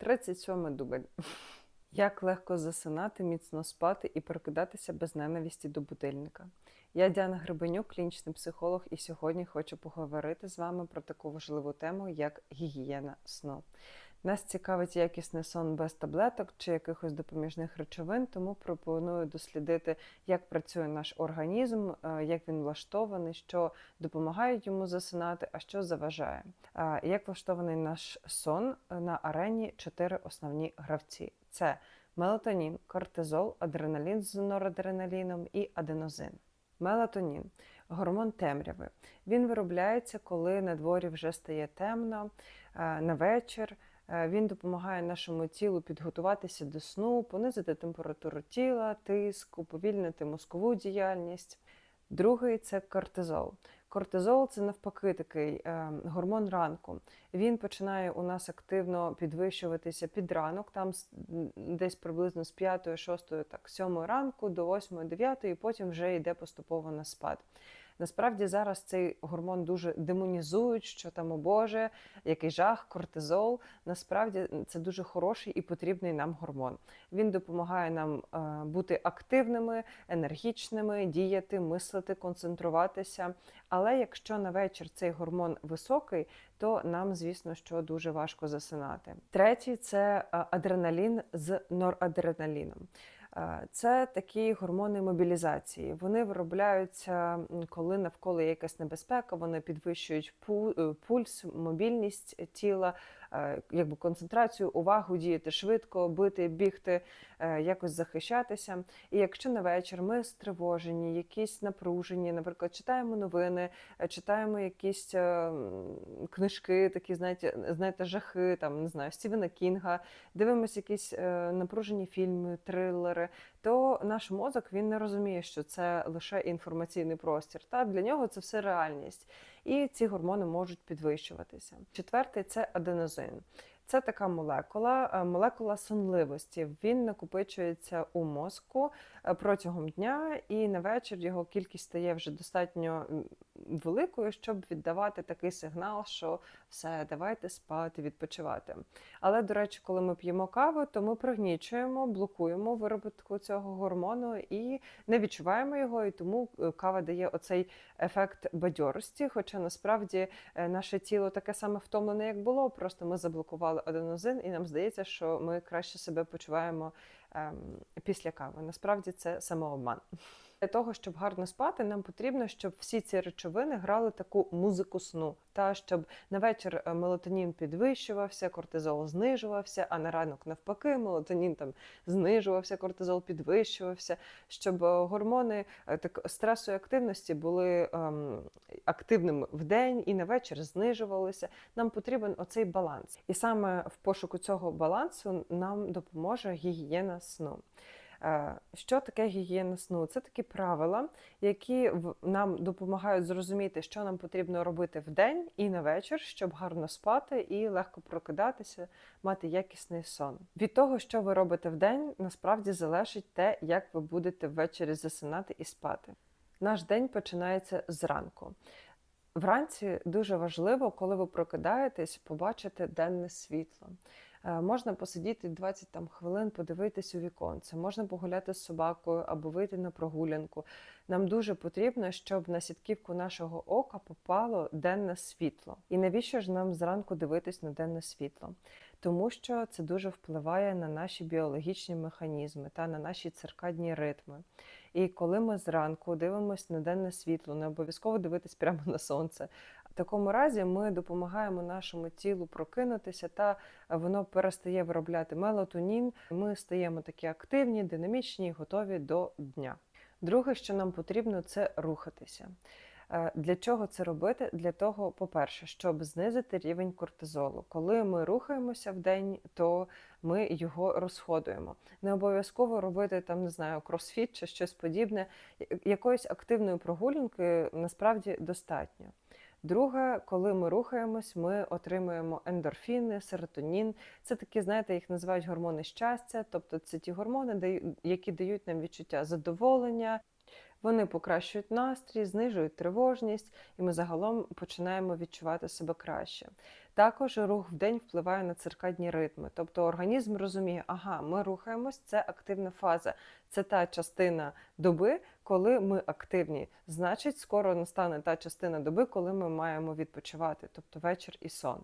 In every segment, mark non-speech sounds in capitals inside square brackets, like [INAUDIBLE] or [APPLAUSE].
37 дубль. Як легко засинати, міцно спати і прокидатися без ненависті до будильника. Я Діана Гребенюк, клінічний психолог, і сьогодні хочу поговорити з вами про таку важливу тему, як гігієна сну. Нас цікавить якісний сон без таблеток чи якихось допоміжних речовин, тому пропоную дослідити, як працює наш організм, е, як він влаштований, що допомагає йому засинати, а що заважає. Е, Як влаштований наш сон Е, на арені чотири основні гравці: це мелатонін, кортизол, адреналін з норадреналіном і аденозин. Мелатонін гормон темряви. Він виробляється, коли на дворі вже стає темно на вечір. Е, Він допомагає нашому тілу підготуватися до сну, понизити температуру тіла, тиск, уповільнити мозкову діяльність. Другий це кортизол. Кортизол це навпаки такий е, гормон ранку. Він починає у нас активно підвищуватися під ранок, там десь приблизно з 5, 6, так, 7 ранку до 8, 9, і потім вже йде поступово на спад. Насправді зараз цей гормон дуже демонізують, що там, о Боже, який жах, кортизол. Насправді це дуже хороший і потрібний нам гормон. Він допомагає нам е, бути активними, енергічними, діяти, мислити, концентруватися. Але якщо на вечір цей гормон високий, то нам, звісно, що дуже важко засинати. Третій це е, адреналін з норадреналіном. Е, Це такі гормони мобілізації. Вони виробляються, коли навколо є якась небезпека, вони підвищують е, пульс, мобільність тіла, якби концентрацію, увагу, діяти швидко, бити, бігти, е, якось захищатися. І якщо на вечір ми стривожені, якісь напружені, наприклад, читаємо новини, е, читаємо якісь е, книжки, такі, знаєте, знаєте, жахи, там не знаю, Стівена Кінга, дивимося якісь е, напружені фільми, трилери, то наш мозок він не розуміє, що це лише інформаційний простір. Та для нього це все реальність. І ці гормони можуть підвищуватися. Четвертий це аденозин. Це така молекула, е, молекула сонливості. Він накопичується у мозку е, протягом дня, і на вечір його кількість стає вже достатньо великою, щоб віддавати такий сигнал, що все, давайте спати, відпочивати. Але, до речі, коли ми п'ємо каву, то ми пригнічуємо, блокуємо виробітку цього гормону і не відчуваємо його, і тому е, кава дає оцей ефект бадьорості. Хоча насправді наше тіло таке саме втомлене, як було, просто ми заблокували аденозин, і нам здається, що ми краще себе почуваємо ем, після кави. Насправді це самообман. Для того, щоб гарно спати, нам потрібно, щоб всі ці речовини грали таку музику сну, та щоб на вечір е, мелатонін підвищувався, кортизол знижувався, а на ранок навпаки, мелатонін там знижувався, кортизол підвищувався, щоб е, гормони е, так стресу і активності були ем, активними в день і на вечір знижувалися. Нам потрібен оцей баланс. І саме в пошуку цього балансу нам допоможе гігієна сну. Е, Що таке гігієна сну? Це такі правила, які нам допомагають зрозуміти, що нам потрібно робити вдень і на вечір, щоб гарно спати і легко прокидатися, мати якісний сон. Від того, що ви робите вдень, насправді залежить те, як ви будете ввечері засинати і спати. Наш день починається зранку. Вранці дуже важливо, коли ви прокидаєтесь, побачити денне світло. Е, Можна посидіти 20 там, хвилин, подивитись у віконце, можна погуляти з собакою або вийти на прогулянку. Нам дуже потрібно, щоб на сітківку нашого ока попало денне світло. І навіщо ж нам зранку дивитись на денне світло? Тому що це дуже впливає на наші біологічні механізми та на наші циркадні ритми. І коли ми зранку дивимося на денне світло, не обов'язково дивитись прямо на сонце. В такому разі ми допомагаємо нашому тілу прокинутися, та воно перестає виробляти мелатонін. Ми стаємо такі активні, динамічні, готові до дня. Друге, що нам потрібно, це рухатися. Е, Для чого це робити? Для того, по-перше, щоб знизити рівень кортизолу. Коли ми рухаємося в день, то ми його розходуємо. Не обов'язково робити там, не знаю, кросфіт чи щось подібне. Якоїсь активної прогулянки насправді достатньо. Друге, коли ми рухаємось, ми отримуємо ендорфіни, серотонін. Це такі, знаєте, їх називають гормони щастя, тобто це ті гормони, які дають нам відчуття задоволення. Вони покращують настрій, знижують тривожність, і ми загалом починаємо відчувати себе краще. Також рух в день впливає на циркадні ритми, тобто організм розуміє, ага, ми рухаємось, це активна фаза, це та частина доби, коли ми активні. Значить, скоро настане та частина доби, коли ми маємо відпочивати, тобто вечір і сон.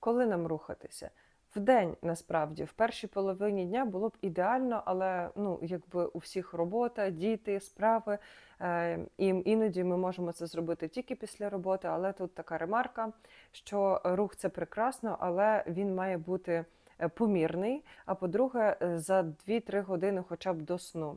Коли нам рухатися? В день насправді в першій половині дня було б ідеально, але ну якби у всіх робота, діти, справи. Е, і іноді ми можемо це зробити тільки після роботи. Але тут така ремарка, що рух це прекрасно, але він має бути е, помірний. А по-друге, за 2-3 години, хоча б до сну.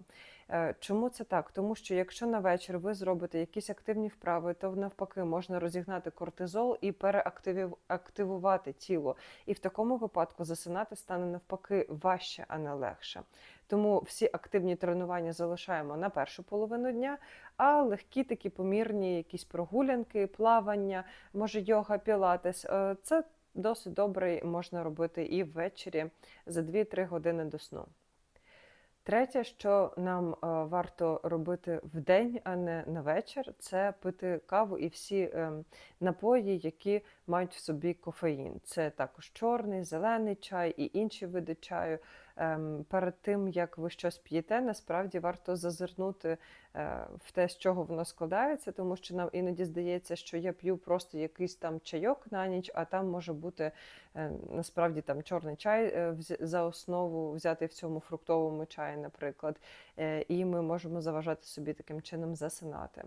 Е, Чому це так? Тому що якщо на вечір ви зробите якісь активні вправи, то навпаки можна розігнати кортизол і переактивувати тіло. І в такому випадку засинати стане навпаки важче, а не легше. Тому всі активні тренування залишаємо на першу половину дня, а легкі такі помірні якісь прогулянки, плавання, може йога, пілатес. е, Це досить добре можна робити і ввечері за 2-3 години до сну. Третє, що нам е, варто робити в день, а не на вечір, це пити каву і всі е, напої, які мають в собі кофеїн. Це також чорний, зелений чай і інші види чаю. Ем, перед тим як ви щось п'єте, насправді варто зазирнути е, в те, з чого воно складається, тому що нам іноді здається, що я п'ю просто якийсь там чайок на ніч, а там може бути е, насправді там чорний чай е, за основу взяти в цьому фруктовому чаї, наприклад, і ми можемо заважати собі таким чином засинати.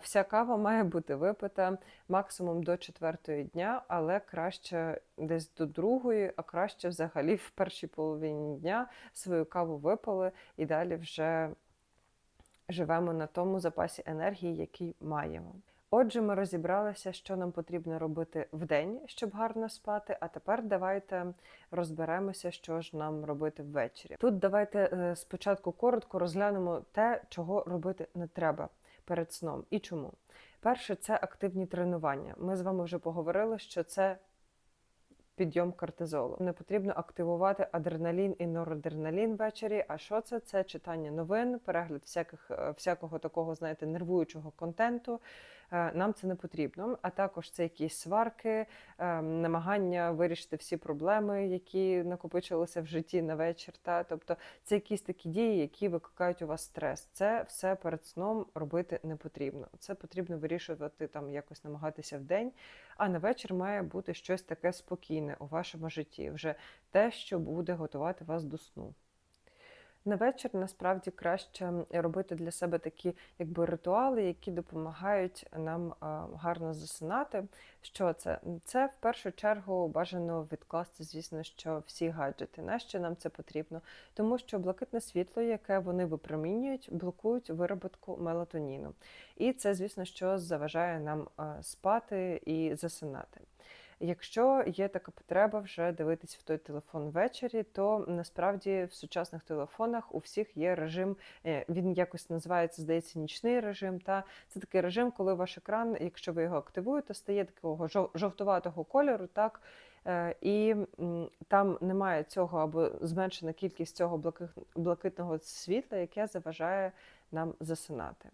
Вся кава має бути випита максимум до четвертої дня, але краще десь до другої, а краще взагалі в першій половині дня свою каву випили і далі вже живемо на тому запасі енергії, який маємо. Отже, ми розібралися, що нам потрібно робити вдень, щоб гарно спати. А тепер давайте розберемося, що ж нам робити ввечері. Тут давайте е, спочатку коротко розглянемо те, чого робити не треба перед сном і чому. Перше, це активні тренування. Ми з вами вже поговорили, що це підйом кортизолу. Не потрібно активувати адреналін і норадреналін ввечері. А що це? Це читання новин, перегляд всяких, е, всякого такого, знаєте, нервуючого контенту. Е, Нам це не потрібно. А також це якісь сварки, е, намагання вирішити всі проблеми, які накопичилися в житті на вечір. Та тобто це якісь такі дії, які викликають у вас стрес. Це все перед сном робити не потрібно. Це потрібно вирішувати там, якось намагатися в день. А на вечір має бути щось таке спокійне у вашому житті, вже те, що буде готувати вас до сну. На вечір насправді краще робити для себе такі якби ритуали, які допомагають нам гарно засинати. Що це? Це в першу чергу бажано відкласти, звісно, що всі гаджети. Нащо нам це потрібно? Тому що блакитне світло, яке вони випромінюють, блокують вироботку мелатоніну. І це, звісно, що заважає нам спати і засинати. Якщо є така потреба вже дивитись в той телефон ввечері, то насправді в сучасних телефонах у всіх є режим, е, він якось називається, здається, нічний режим. Та це такий режим, коли ваш екран, якщо ви його активуєте, стає такого жов- жовтуватого кольору, так. Е, І там немає цього або зменшена кількість цього блаки- блакитного світла, яке заважає нам засинати.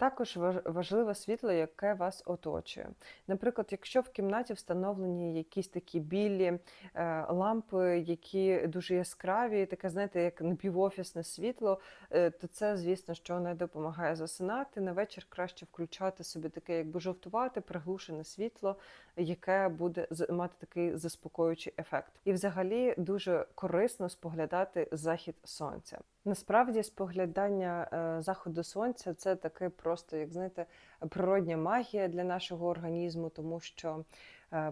Також важ- важливе світло, яке вас оточує. Наприклад, якщо в кімнаті встановлені якісь такі білі е, лампи, які дуже яскраві, таке, знаєте, як напівофісне світло, е, то це, звісно, що не допомагає засинати. На вечір краще включати собі таке, якби жовтувате, приглушене світло, яке буде мати такий заспокоюючий ефект. І взагалі дуже корисно споглядати захід сонця. Насправді, споглядання е, заходу сонця це таке просто, як знаєте, природня магія для нашого організму, тому що,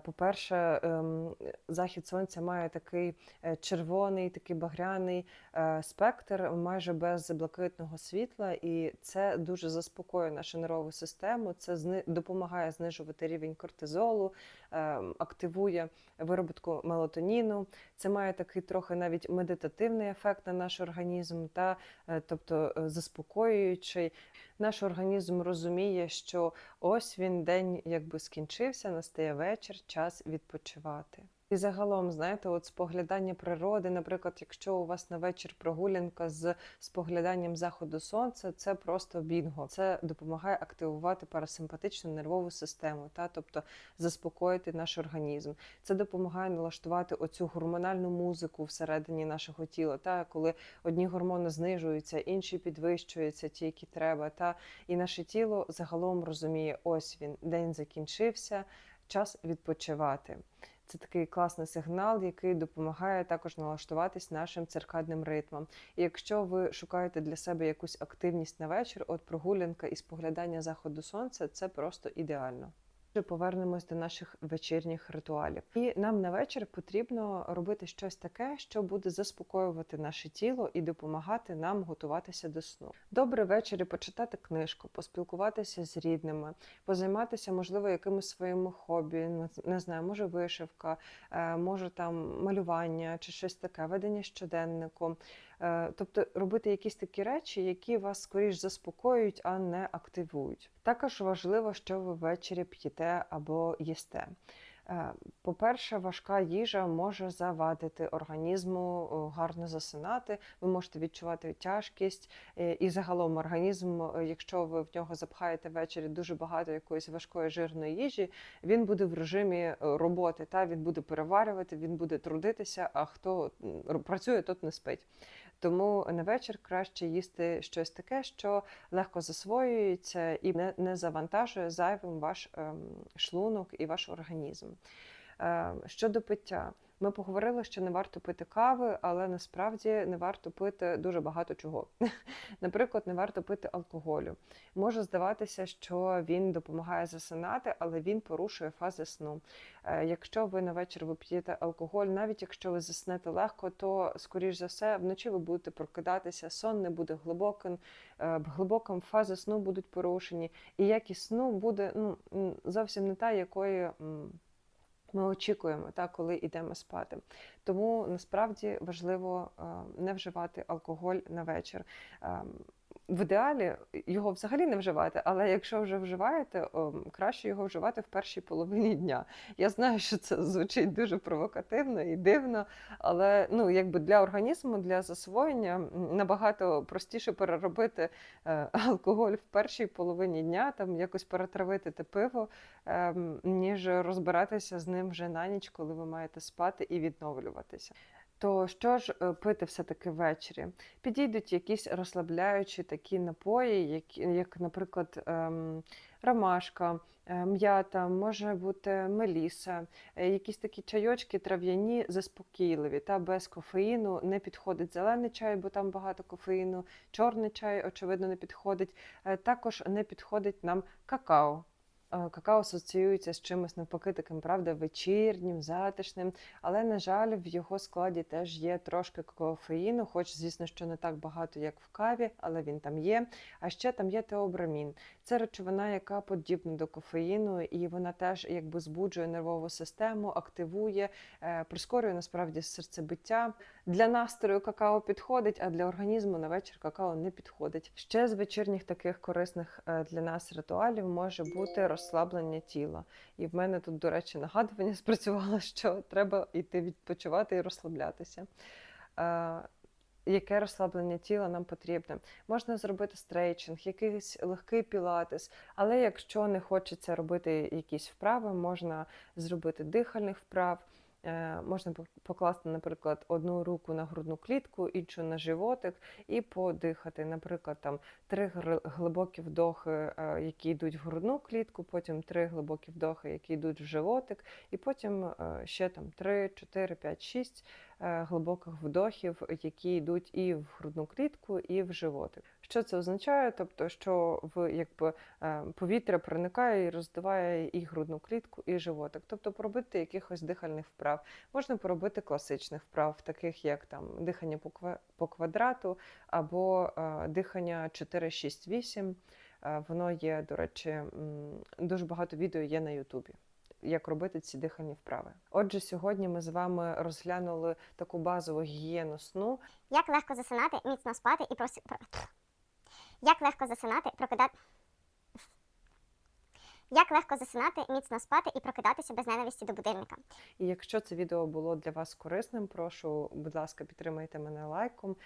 по-перше, ем, захід сонця має такий е, червоний, такий багряний е, спектр, майже без блакитного світла, і це дуже заспокоює нашу нервову систему. Це допомагає знижувати рівень кортизолу, ем, активує виробітку мелатоніну. Це має такий трохи навіть медитативний ефект на наш організм, та е, тобто е, заспокоюючий. Наш організм розуміє, що ось він день якби скінчився, настає вечір, час відпочивати. І загалом, знаєте, от споглядання природи, наприклад, якщо у вас на вечір прогулянка з спогляданням заходу сонця, це просто бінго. Це допомагає активувати парасимпатичну нервову систему, та тобто заспокоїти наш організм. Це допомагає налаштувати оцю гормональну музику всередині нашого тіла. Та коли одні гормони знижуються, інші підвищуються, ті, які треба. Та і наше тіло загалом розуміє, ось він день закінчився, час відпочивати. Це такий класний сигнал, який допомагає також налаштуватись нашим циркадним ритмом. І якщо ви шукаєте для себе якусь активність на вечір, от прогулянка і споглядання заходу сонця це просто ідеально. Повернемось до наших вечірніх ритуалів. І нам на вечір потрібно робити щось таке, що буде заспокоювати наше тіло і допомагати нам готуватися до сну. Добре ввечері почитати книжку, поспілкуватися з рідними, позайматися, можливо, якимось своїми хобі, не- не знаю, може вишивка, е, може там малювання чи щось таке, ведення щоденнику. Е, Тобто робити якісь такі речі, які вас скоріш заспокоюють, а не активують. Також важливо, що ви ввечері п'єте або їсте. Е, По-перше, важка їжа може завадити організму е, гарно засинати. Ви можете відчувати тяжкість, і загалом організм, якщо ви в нього запхаєте ввечері дуже багато якоїсь важкої жирної їжі, він буде в режимі роботи. Та він буде переварювати, він буде трудитися. А хто працює, тот не спить. Тому на вечір краще їсти щось таке, що легко засвоюється і не, не завантажує зайвим ваш ем, шлунок і ваш організм. Е, щодо пиття, ми поговорили, що не варто пити кави, але насправді не варто пити дуже багато чого. [LAUGHS] Наприклад, не варто пити алкоголю. Може здаватися, що він допомагає засинати, але він порушує фази сну. Е, Якщо ви на вечір ви п'єте алкоголь, навіть якщо ви заснете легко, то скоріш за все вночі ви будете прокидатися, сон не буде глибоким, е, глибоким фази сну будуть порушені, і якість сну буде ну, зовсім не та, якої. Ми очікуємо, так, коли йдемо спати. Тому насправді важливо е, не вживати алкоголь на вечір. В ідеалі його взагалі не вживати, але якщо вже вживаєте, краще його вживати в першій половині дня. Я знаю, що це звучить дуже провокативно і дивно, але ну, якби для організму, для засвоєння набагато простіше переробити е, алкоголь в першій половині дня, там якось перетравити те пиво, ем, ніж розбиратися з ним вже на ніч, коли ви маєте спати і відновлюватися. То що ж е, пити все-таки ввечері? Підійдуть якісь розслабляючі такі напої, як, як наприклад, ем, ромашка, е, м'ята, може бути меліса, е, якісь такі чайочки трав'яні, заспокійливі, та без кофеїну не підходить зелений чай, бо там багато кофеїну, чорний чай, очевидно, не підходить. Також не підходить нам какао. Е, Какао асоціюється з чимось навпаки таким, правда, вечірнім, затишним, але, на жаль, в його складі теж є трошки кофеїну, хоч, звісно, що не так багато, як в каві, але він там є. А ще там є теобрамін. Це речовина, яка подібна до кофеїну, і вона теж якби збуджує нервову систему, активує, е, прискорює насправді серцебиття. Для настрою какао підходить, а для організму на вечір какао не підходить. Ще з вечірніх таких корисних е, для нас ритуалів може бути розслаблення тіла. І в мене тут, до речі, нагадування [LAUGHS] спрацювало, що треба йти відпочивати і розслаблятися. Яке розслаблення тіла нам потрібне? Можна зробити стрейчинг, якийсь легкий пілатес, але якщо не хочеться робити якісь вправи, можна зробити дихальних вправ. Е, Можна пок- покласти, наприклад, одну руку на грудну клітку, іншу на животик, і подихати. Наприклад, там три глибокі вдохи, е, які йдуть в грудну клітку, потім три глибокі вдохи, які йдуть в животик, і потім е, ще там 3, 4, 5, 6 е, глибоких вдохів, які йдуть і в грудну клітку, і в животик. Що це означає? Тобто, що в якби е, повітря проникає і роздуває і грудну клітку, і животик. Тобто поробити якихось дихальних вправ. Можна поробити класичних вправ, таких як там дихання по квадрату або е, дихання 4, 6, 8. Е, Воно є, до речі, дуже багато відео є на Ютубі. Як робити ці дихальні вправи? Отже, сьогодні ми з вами розглянули таку базову гігієну сну, Як легко засинати, міцно спати і прос... Як легко засинати, прокидати. Як легко засинати, міцно спати і прокидатися без ненависті до будильника. І якщо це відео було для вас корисним, прошу, будь ласка, підтримайте мене лайком. Е,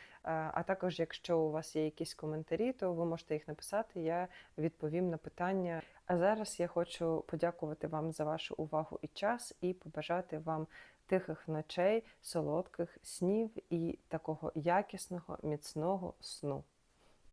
А також, якщо у вас є якісь коментарі, то ви можете їх написати. Я відповім на питання. А зараз я хочу подякувати вам за вашу увагу і час, і побажати вам тихих ночей, солодких снів і такого якісного, міцного сну.